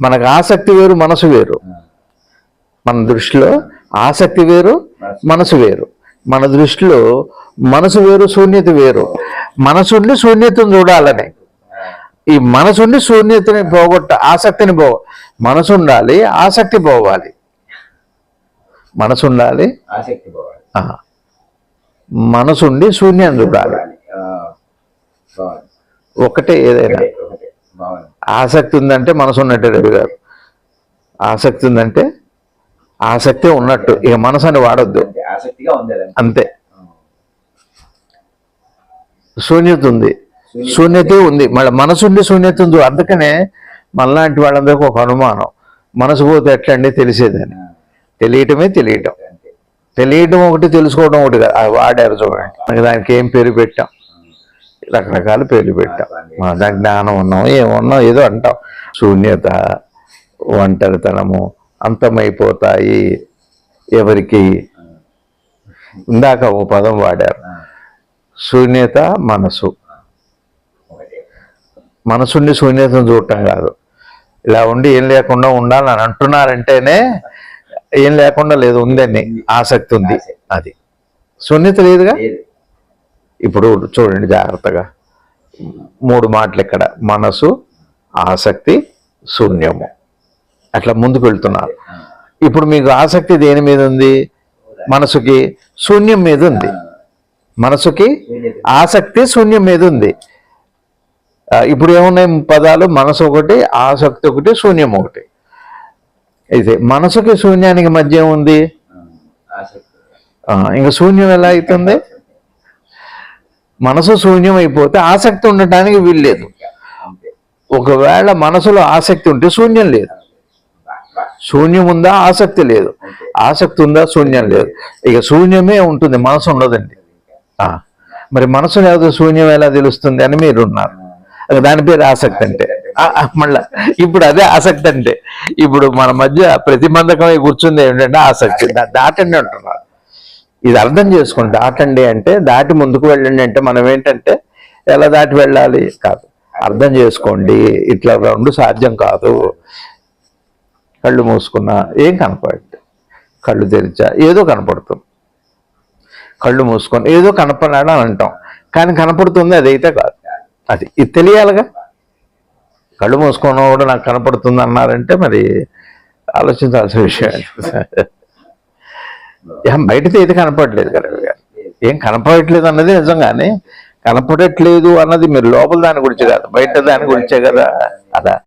మనకు ఆసక్తి వేరు మనసు వేరు. మన దృష్టిలో ఆసక్తి వేరు మనసు. వేరు. మన దృష్టిలో మనసు వేరు శూన్యత వేరు. మనసుండి శూన్యతను చూడాలని. ఈ మనసుండి శూన్యతని పోగొట్ట ఆసక్తిని పో మనసు ఉండాలి ఆసక్తి పోవాలి. మనసు ఉండాలి ఆసక్తి పోవాలి. ఆ. మనసుండి శూన్యం చూడాలి. ఒకటే ఏదైనా. ఆసక్తి ఉందంటే మనసు ఉన్నట్టే రవి గారు. ఆసక్తి ఉందంటే ఆసక్తి ఉన్నట్టు. ఇక మనసు అని వాడొద్దు. అంతే. శూన్యత ఉంది. శూన్యత ఉంది. మళ్ళీ మనసు ఉండి శూన్యత ఉంది అందుకనే మనలాంటి వాళ్ళందరికీ ఒక అనుమానం. మనసు పోతే ఎట్లండి తెలిసేదని. తెలియటమే తెలియటం. తెలియటం ఒకటి తెలుసుకోవడం ఒకటి కాదు. వాడారు చూడండి. దానికి ఏం పేరు పెట్టాం? రకరకాల పేర్లు పెట్టాం. దానికి జ్ఞానం ఉన్నాం ఏమున్నాం ఏదో అంటాం. శూన్యత ఒంటరితనము అంతమైపోతాయి ఎవరికి? ఇందాక ఓ పదం వాడారు. శూన్యత మనసు. మనసుండి శూన్యతను చూడటం కాదు. ఇలా ఉండి ఏం లేకుండా ఉండాలని అంటున్నారంటేనే ఏం లేకుండా లేదు ఉందని ఆసక్తి ఉంది అది. శూన్యత లేదుగా? లేదు. ఇప్పుడు చూడండి జాగ్రత్తగా. మూడు మాటలు ఇక్కడ. మనసు ఆసక్తి శూన్యము. అట్లా ముందుకు వెళ్తున్నారు. ఇప్పుడు మీకు ఆసక్తి దేని మీద ఉంది? మనసుకి శూన్యం మీద ఉంది. మనసుకి ఆసక్తి శూన్యం మీద ఉంది. ఇప్పుడు ఏమున్నాయి పదాలు? మనసు ఒకటి ఆసక్తి ఒకటి శూన్యం ఒకటి. అయితే మనసుకి శూన్యానికి మధ్య ఆ, ఇంకా శూన్యం ఎలా అవుతుంది? మనసు శూన్యమైపోతే ఆసక్తి ఉండటానికి వీల్లేదు. ఒకవేళ మనసులో ఆసక్తి ఉంటే శూన్యం లేదు. శూన్యం ఉందా? ఆసక్తి లేదు. ఆసక్తి ఉందా? శూన్యం లేదు. ఇక శూన్యమే ఉంటుంది. మనసు ఉండదండి. మరి మనసు లేదు శూన్యం ఎలా తెలుస్తుంది అని మీరు ఉన్నారు దాని పేరు ఆసక్తి అంటే. మళ్ళా. ఇప్పుడు అదే ఆసక్తి అంటే. ఇప్పుడు మన మధ్య ప్రతిబంధకమై కూర్చుంది ఏంటంటే ఆసక్తి. దాటండి అంటున్నారు. ఇది అర్థం చేసుకోండి దాటండి అంటే దాటి ముందుకు వెళ్ళండి అంటే మనం ఏంటంటే ఎలా దాటి వెళ్ళాలి? కాదు. అర్థం చేసుకోండి. ఇట్లా రెండు సాధ్యం కాదు. కళ్ళు మూసుకున్నా ఏం కనపడదు కళ్ళు తెరిచా ఏదో కనపడుతుంది. కళ్ళు మూసుకొని ఏదో కనపడాడు అని అంటాం. కానీ కనపడుతుంది అదైతే కాదు. అది ఇది తెలియాలిగా. కళ్ళు మూసుకొని కూడా నాకు కనపడుతుంది అన్నారంటే మరి ఆలోచించాల్సిన విషయం. ఏం బయటతో ఏది కనపడలేదు కదా గారు. ఏం కనపడట్లేదు అన్నది నిజంగానే. కనపడట్లేదు అన్నది మీరు లోపల దాని గురించే కాదు బయట దాని గురించే కదా. అదా.